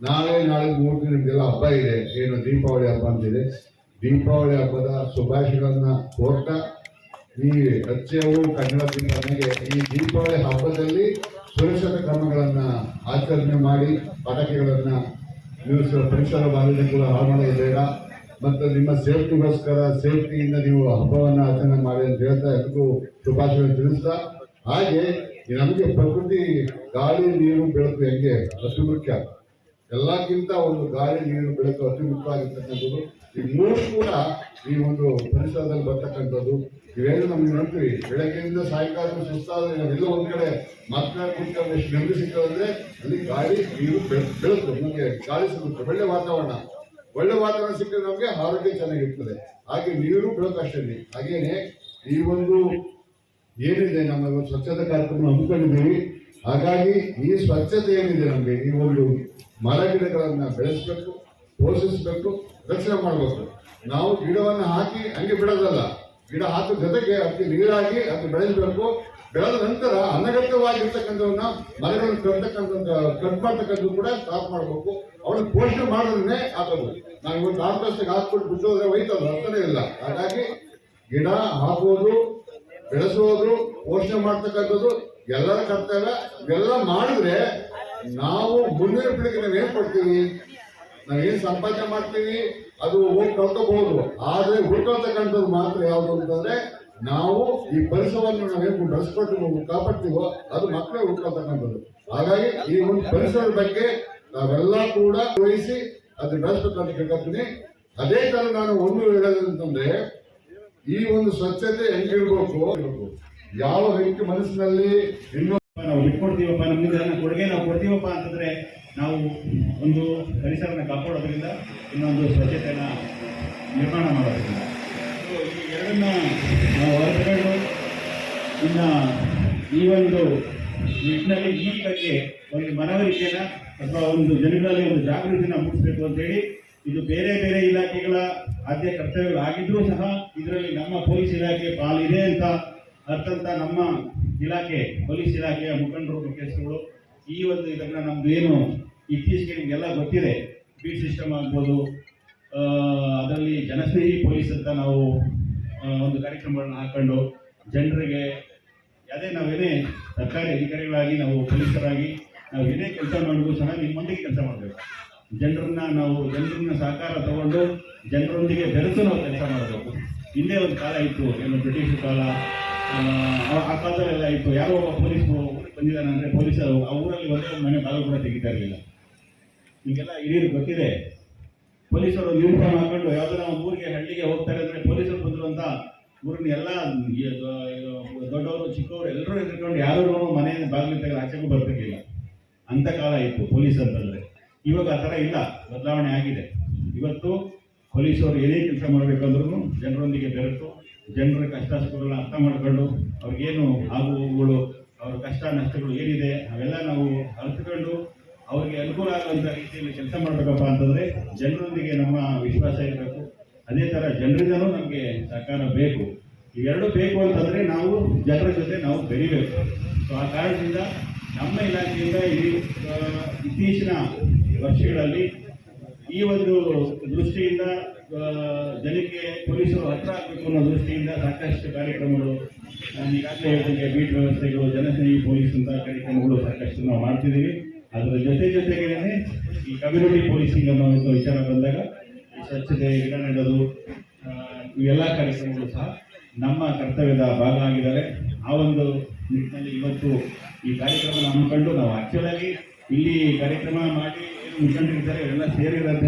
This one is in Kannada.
ನಾಳೆ ನಾಳೆ ಮೂರು ದಿನಕ್ಕೆಲ್ಲ ಹಬ್ಬ ಇದೆ. ಏನು ದೀಪಾವಳಿ ಹಬ್ಬ ಅಂತಿದೆ. ದೀಪಾವಳಿ ಹಬ್ಬದ ಶುಭಾಶಯಗಳನ್ನ ಕೋರ್ತಾ, ಈ ಸತ್ಯವು ಕನ್ನಡ ನನಗೆ ಈ ದೀಪಾವಳಿ ಹಬ್ಬದಲ್ಲಿ ಸುರಕ್ಷತಾ ಕ್ರಮಗಳನ್ನು ಆಚರಣೆ ಮಾಡಿ, ಪಟಾಕಿಗಳನ್ನು ನೀವು ಪರಿಸರ ಮಾಲಿನ್ಯ ಕೂಡ ಹಾಳು ಮಾಡೋದು ಬೇಡ. ಮತ್ತು ನಿಮ್ಮ ಸೇಫ್ಟಿಗೋಸ್ಕರ ಸೇಫ್ಟಿಯಿಂದ ನೀವು ಹಬ್ಬವನ್ನು ಆಚರಣೆ ಮಾಡಿ ಅಂತ ಹೇಳ್ತಾ ಎಲ್ಲರಿಗೂ ಶುಭಾಶಯ ತಿಳಿಸ್ತಾ, ಹಾಗೆ ನಮಗೆ ಪ್ರಕೃತಿ, ಗಾಳಿ, ನೀರು, ಬೆಳಕು ಹೆಂಗೆ ಅತಿ ಮುಖ್ಯ ಎಲ್ಲಕ್ಕಿಂತ ಒಂದು ಗಾಳಿ ನೀರು ಬೆಳಕು ಅತಿ ಈ ಮೂರು ಕೂಡ ಈ ಒಂದು ಪರಿಸರದಲ್ಲಿ ಬರ್ತಕ್ಕಂಥದ್ದು. ಇವೇನು ನಮ್ಗೆ ನೋಡ್ತೀವಿ. ಬೆಳಗ್ಗೆಯಿಂದ ಸಾಯಂಕಾಲ ಸುಸ್ತಾದ್ರೆ ನಾವೆಲ್ಲ ಒಂದ್ ಕಡೆ ಮಾತನಾಡ್ಕೊಂಡು ಎಷ್ಟು ನೆಮ್ಮದಿ ಸಿಗ್ತದಂದ್ರೆ ಅಲ್ಲಿ ಗಾಳಿ, ನೀರು ಬೆಳಕು, ನಮಗೆ ಗಾಳಿ ಸಿಗುತ್ತೆ. ಒಳ್ಳೆ ವಾತಾವರಣ. ಒಳ್ಳೆ ವಾತಾವರಣ ಸಿಕ್ಕರೆ ನಮಗೆ ಆರೋಗ್ಯ ಚೆನ್ನಾಗಿರ್ತದೆ. ಹಾಗೆ ನೀರು, ಬೆಳಕು ಅಷ್ಟೇ. ಹಾಗೇನೆ ಈ ಒಂದು ಏನಿದೆ ನಮ್ಮ ಸ್ವಚ್ಛತಾ ಕಾರ್ಯಕ್ರಮ ಹಮ್ಮಿಕೊಂಡಿದ್ದೀವಿ. ಹಾಗಾಗಿ ಈ ಸ್ವಚ್ಛತೆ ಏನಿದೆ ನಮಗೆ? ಈ ಒಂದು ಮರ ಗಿಡಗಳನ್ನ ಬೆಳೆಸಬೇಕು, ಪೋಷಿಸಬೇಕು, ರಕ್ಷಣೆ ಮಾಡಬೇಕು. ನಾವು ಗಿಡವನ್ನು ಹಾಕಿ ಹಂಗೆ ಬಿಡೋದಲ್ಲ. ಗಿಡ ಹಾಕೋ ಜೊತೆಗೆ ಅದಕ್ಕೆ ನೀರಾಗಿ ಅದು ಬೆಳೆಸಬೇಕು. ಬೆಳೆದ ನಂತರ ಅನಗತ್ಯವಾಗಿರ್ತಕ್ಕಂಥವನ್ನ ಮರಗಳನ್ನು ಕಟ್ಟತಕ್ಕಂಥ, ಕಟ್ ಮಾಡ್ತಕ್ಕಂಥದ್ದು ಕೂಡ ಸ್ಟಾಪ್ ಮಾಡಬೇಕು. ಅವನ್ನ ಪೋಷಣೆ ಮಾಡೋದನ್ನೇ ಹಾಕೋದು. ನಾವು ಇವತ್ತು ಆರ್ಪಸ್ಟಿಗೆ ಹಾಕ್ಬಿಟ್ಟು ಬಿಟ್ಟು ಹೋದ್ರೆ ಹೋಯ್ತಲ್ಲ ಅರ್ಥನೇ ಇಲ್ಲ. ಹಾಗಾಗಿ ಗಿಡ ಹಾಕೋದು ಬೆಳೆಸುವುದು ಪೋಷಣೆ ಮಾಡ್ತಕ್ಕಂಥದ್ದು ಎಲ್ಲರ ಕರ್ತವ್ಯ. ಇವೆಲ್ಲ ಮಾಡಿದ್ರೆ ನಾವು ಮುಂದಿನ ಪೀಳಿಗೆ ನಾವು ಏನ್ ಕೊಡ್ತೀವಿ? ನಾವೇನ್ ಸಂಪಾದನೆ ಮಾಡ್ತೀವಿ? ಅದು ಹೋಗಿ ಕಳ್ಕೋಬಹುದು. ಆದ್ರೆ ಹುಡ್ಕೊಳ್ತಕ್ಕಂಥದ್ದು ಮಾತ್ರ ಯಾವುದು ಅಂತಂದ್ರೆ, ನಾವು ಈ ಪರಿಸರವನ್ನು ನಾವೇನು ನಾವು ಕಾಪಾಡ್ತೀವೋ, ಅದು ಮಕ್ಕಳೇ ಹುಡ್ಕೊಳ್ತಕ್ಕಂಥದ್ದು. ಹಾಗಾಗಿ ಈ ಒಂದು ಪರಿಸರದ ಬಗ್ಗೆ ನಾವೆಲ್ಲ ಕೂಡ ವಹಿಸಿ ಅದು ಬೆಳೆಸ್ಬೇಕಂತ ಕೇಳ್ಕೊತೀನಿ ಅದೇ ತರ ನಾನು ಒಂದು ಹೇಳೋದಂತಂದ್ರೆ ಈ ಒಂದು ಸ್ವಚ್ಛತೆ ಹೆಂಗಿರ್ಬೇಕು ಯಾವ ವ್ಯಕ್ತಿ ಮನಸ್ಸಿನಲ್ಲಿ ಇನ್ನೂ ನಾವು ಬಿಟ್ಕೊಡ್ತೀವಪ್ಪ ನಮ್ಮಿಂದ ನನ್ನ ಕೊಡುಗೆ ನಾವು ಕೊಡ್ತೀವಪ್ಪ ಅಂತಂದ್ರೆ ನಾವು ಒಂದು ಪರಿಸರನ ಕಾಪಾಡೋದ್ರಿಂದ ಇನ್ನೊಂದು ಸ್ವಚ್ಛತೆಯನ್ನ ನಿರ್ಮಾಣ ಮಾಡೋದ್ರಿಂದ. ಈ ಎರಡನ್ನ ನಾವು ಹೊರತುಕೊಂಡು ಇನ್ನ ಈ ಒಂದು ನಿಟ್ಟಿನಲ್ಲಿ ಈ ಬಗ್ಗೆ ಒಂದು ಮನವರಿಕೆನ ಅಥವಾ ಒಂದು ಜನಗಳಲ್ಲಿ ಒಂದು ಜಾಗೃತಿನ ಮೂಡಿಸಬೇಕು ಅಂತೇಳಿ ಇದು ಬೇರೆ ಬೇರೆ ಇಲಾಖೆಗಳ ಆದ್ಯ ಕರ್ತವ್ಯಗಳಾಗಿದ್ರೂ ಸಹ ಇದರಲ್ಲಿ ನಮ್ಮ ಪೊಲೀಸ್ ಇಲಾಖೆ ಪಾಲಿದೆ ಅಂತ ಅರ್ಥಂತ ನಮ್ಮ ಇಲಾಖೆ, ಪೊಲೀಸ್ ಇಲಾಖೆಯ ಮುಖಂಡರು ಮುಖ್ಯಸ್ಥರುಗಳು ಈ ಒಂದು ಇದನ್ನು ನಮ್ದು ಏನು ಇತ್ತೀಚೆಗೆ ನಿಮಗೆಲ್ಲ ಗೊತ್ತಿದೆ. ಬೀಟ್ ಸಿಸ್ಟಮ್ ಆಗ್ಬೋದು ಅದರಲ್ಲಿ ಜನಸ್ನೇಹಿ ಪೊಲೀಸ್ ಅಂತ ನಾವು ಒಂದು ಕಾರ್ಯಕ್ರಮಗಳನ್ನ ಹಾಕೊಂಡು ಜನರಿಗೆ ಅದೇ ನಾವೇನೇ ಸರ್ಕಾರಿ ಅಧಿಕಾರಿಗಳಾಗಿ ನಾವು ಪೊಲೀಸರಾಗಿ ನಾವು ಏನೇ ಕೆಲಸ ಮಾಡಬೇಕು ಸಹ ನಿಮ್ಮೊಂದಿಗೆ ಕೆಲಸ ಮಾಡಬೇಕು. ಜನರನ್ನ ನಾವು, ಜನರನ್ನ ಸಹಕಾರ ತಗೊಂಡು ಜನರೊಂದಿಗೆ ಬೆರೆತು ನಾವು ಕೆಲಸ ಮಾಡಬೇಕು. ಹಿಂದೆ ಒಂದು ಕಾಲ ಇತ್ತು, ಏನು ಬ್ರಿಟಿಷ್ ಕಾಲ ಆ, ಕಾಲದಲ್ಲೆಲ್ಲ ಇತ್ತು. ಯಾರೋ ಒಬ್ಬ ಪೊಲೀಸ್ ಬಂದಿದ್ದಾನೆ ಅಂದರೆ ಪೊಲೀಸರು ಆ ಊರಲ್ಲಿ ಒಂದೇ ಮನೆ ಬಾಗಿಲು ಕೂಡ ತೆಗಿತಾ ಇರಲಿಲ್ಲ. ಈಗೆಲ್ಲ ಹಿರಿಯರು ಗೊತ್ತಿದೆ. ಪೊಲೀಸರು ಯೂನಿಫಾರ್ಮ್ ಹಾಕೊಂಡು ಯಾವುದೋ ನಾವು ಊರಿಗೆ ಹಳ್ಳಿಗೆ ಹೋಗ್ತಾರೆ ಅಂದ್ರೆ ಪೊಲೀಸರು ಬಂದರು ಅಂತ ಊರಿನ ಎಲ್ಲ ದೊಡ್ಡವರು ಚಿಕ್ಕವರು ಎಲ್ಲರೂ ಎದುರ್ಕೊಂಡು ಯಾರು ಮನೆ ಬಾಗಿಲು ತೆಗೆದು ಆಚೆಗೂ ಬರ್ತಿರ್ಲಿಲ್ಲ. ಅಂಥ ಕಾಲ ಇತ್ತು ಪೊಲೀಸ್ ಇವಾಗ ಆ ಥರ ಇಲ್ಲ. ಬದಲಾವಣೆ ಆಗಿದೆ. ಇವತ್ತು ಪೊಲೀಸರು ಏನೇ ಕೆಲಸ ಮಾಡಬೇಕಂದ್ರೂ ಜನರೊಂದಿಗೆ ಬೆರೆತು ಜನರ ಕಷ್ಟ ಸುಖಗಳನ್ನ ಅರ್ಥ ಮಾಡ್ಕೊಂಡು ಅವ್ರಿಗೇನು ಆಗು ಹೋಗುಗಳು ಅವ್ರ ಕಷ್ಟ ನಷ್ಟಗಳು ಏನಿದೆ, ಅವೆಲ್ಲ ನಾವು ಅರ್ಥಕೊಂಡು ಅವ್ರಿಗೆ ಅನುಕೂಲ ಆಗುವಂಥ ರೀತಿಯಲ್ಲಿ ಕೆಲಸ ಮಾಡಬೇಕಪ್ಪ ಅಂತಂದ್ರೆ ಜನರೊಂದಿಗೆ ನಮ್ಮ ವಿಶ್ವಾಸ ಇರಬೇಕು. ಅದೇ ಥರ ಜನರಿಂದನೂ ನಮಗೆ ಸಹಕಾರ ಬೇಕು. ಇವೆರಡೂ ಬೇಕು ಅಂತಂದ್ರೆ ನಾವು ಜನರ ಜೊತೆ ನಾವು ಬೆರಿಬೇಕು ಸೊ ಆ ಕಾರಣದಿಂದ ನಮ್ಮ ಇಲಾಖೆಯಿಂದ ಈ ಇತ್ತೀಚಿನ ವರ್ಷಗಳಲ್ಲಿ ಈ ಒಂದು ದೃಷ್ಟಿಯಿಂದ ಜನಕ್ಕೆ ಪೊಲೀಸರು ಹತ್ರ ಆಗಬೇಕು ಅನ್ನೋ ದೃಷ್ಟಿಯಿಂದ ಸಾಕಷ್ಟು ಕಾರ್ಯಕ್ರಮಗಳು ಈಗಾಗಲೇ ಹೇಳಿದಂಗೆ ಬೀಟ್ ವ್ಯವಸ್ಥೆಗಳು, ಜನಸ್ನೇಹಿ ಪೊಲೀಸ್ ಅಂತ ಕಾರ್ಯಕ್ರಮಗಳು ಸಾಕಷ್ಟು ನಾವು ಮಾಡ್ತಿದ್ದೀವಿ. ಅದರ ಜೊತೆ ಜೊತೆಗೆ ಈ ಕಮ್ಯುನಿಟಿ ಪೊಲೀಸಿಂಗ್ ಅನ್ನೋ ಒಂದು ವಿಚಾರ ಬಂದಾಗ ಸ್ವಚ್ಛತೆ, ಗಿಡ ನೆಡೋದು ಇವೆಲ್ಲ ಕಾರ್ಯಕ್ರಮಗಳು ಸಹ ನಮ್ಮ ಕರ್ತವ್ಯದ ಭಾಗ ಆಗಿದ್ದಾರೆ. ಆ ಒಂದು ನಿಟ್ಟಿನಲ್ಲಿ ಇವತ್ತು ಈ ಕಾರ್ಯಕ್ರಮ ಹಮ್ಮಿಕೊಂಡು ನಾವು ಆಕ್ಚುಲಾಗಿ ಇಲ್ಲಿ ಕಾರ್ಯಕ್ರಮ ಮಾಡಿ ಏನು ಮುಖಂಡರಿದ್ದಾರೆ, ಎಲ್ಲ ಸೇರಿದಂತೆ